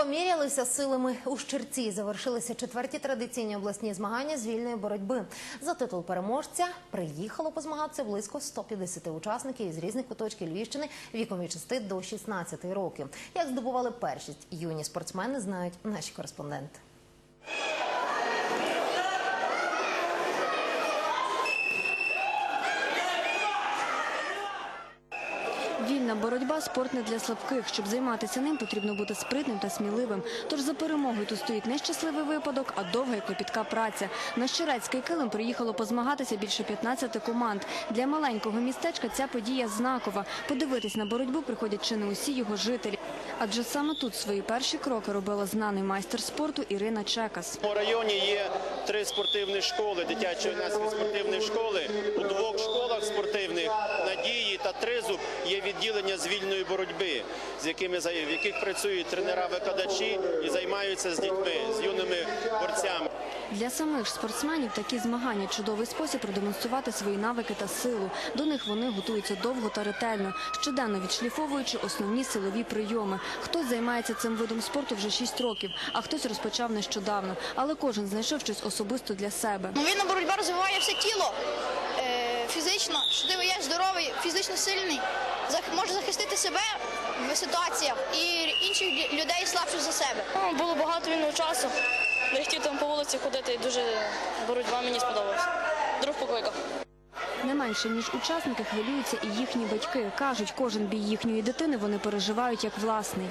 Помірялися силами у Щерці. Завершилися четверті традиційні обласні змагання з вільної боротьби. За титул переможця приїхало позмагатися близько 150 учасників із різних куточків Львівщини віком від 6 до 16 років. Як здобували першість юні спортсмени, знають наші кореспонденти. Вільна боротьба спорт не для слабких. Щоб займатися ним, потрібно бути спритним та сміливим. Тож за перемогою тут стоїть не щасливий випадок, а довга і клопітка праця. На Щерецький килим приїхало позмагатися більше 15 команд. Для маленького містечка ця подія знакова. Подивитись на боротьбу приходять чи не усі його жителі. Адже саме тут свої перші кроки робила знаний майстер спорту Ірина Чекас. У районі є три спортивні школи, дитячо-юнацькі спортивні школи. У двох школах спортивних надії та тризуб є відділення з вільної боротьби, з якими в яких працюють тренера-викладачі і займаються з дітьми, з юними борцями. Для самих спортсменів такі змагання чудовий спосіб продемонструвати свої навики та силу. До них вони готуються довго та ретельно, щоденно відшліфовуючи основні силові прийоми. Хтось займається цим видом спорту вже 6 років, а хтось розпочав нещодавно. Але кожен знайшов щось особисто для себе. Ну, вільна боротьба розвиває все тіло е, фізично, що ти є здоровий, фізично сильний, може захистити себе в ситуаціях і інших людей слабших за себе. Ну, було багато вільного часу. Не хотів там по вулиці ходити і дуже боротьба мені сподобалась. Друг покликав. Не менше ніж учасники хвилюються і їхні батьки. кажуть, кожен бій їхньої дитини вони переживають як власний.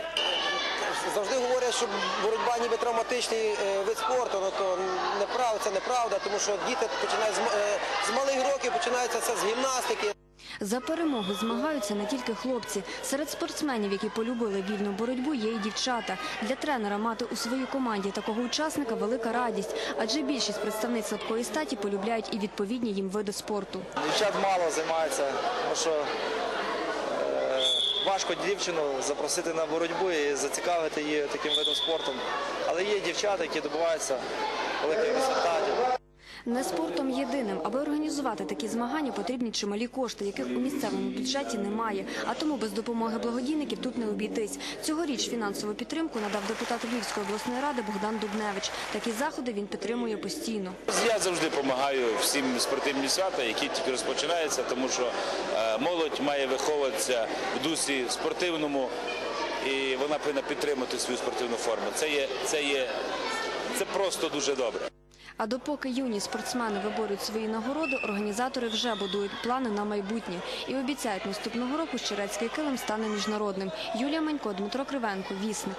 Завжди говорять, що боротьба ніби травматичний е, вид спорту, ну то неправда, це неправда, тому що діти починають з, е, з малих років починається це з гімнастики. За перемогу змагаються не тільки хлопці. Серед спортсменів, які полюбили вільну боротьбу, є і дівчата. Для тренера мати у своїй команді такого учасника велика радість, адже більшість представниць слабкої статі полюбляють і відповідні їм види спорту. Дівчат мало займаються, тому що важко дівчину запросити на боротьбу і зацікавити її таким видом спорту. Але є дівчата, які добуваються великих результатів. Не спортом єдиним, аби організувати такі змагання, потрібні чималі кошти, яких у місцевому бюджеті немає. А тому без допомоги благодійників тут не обійтись. Цьогоріч фінансову підтримку надав депутат Львівської обласної ради Богдан Дубневич. Такі заходи він підтримує постійно. Я завжди допомагаю всім спортивні свята, які тільки розпочинаються, тому що е, молодь має виховуватися в дусі спортивному, і вона повинна підтримати свою спортивну форму. Це є, це є, це просто дуже добре. А допоки юні спортсмени виборюють свої нагороди, організатори вже будують плани на майбутнє і обіцяють наступного року Щерецький килим стане міжнародним. Юлія Манько, Дмитро Кривенко, Вісник.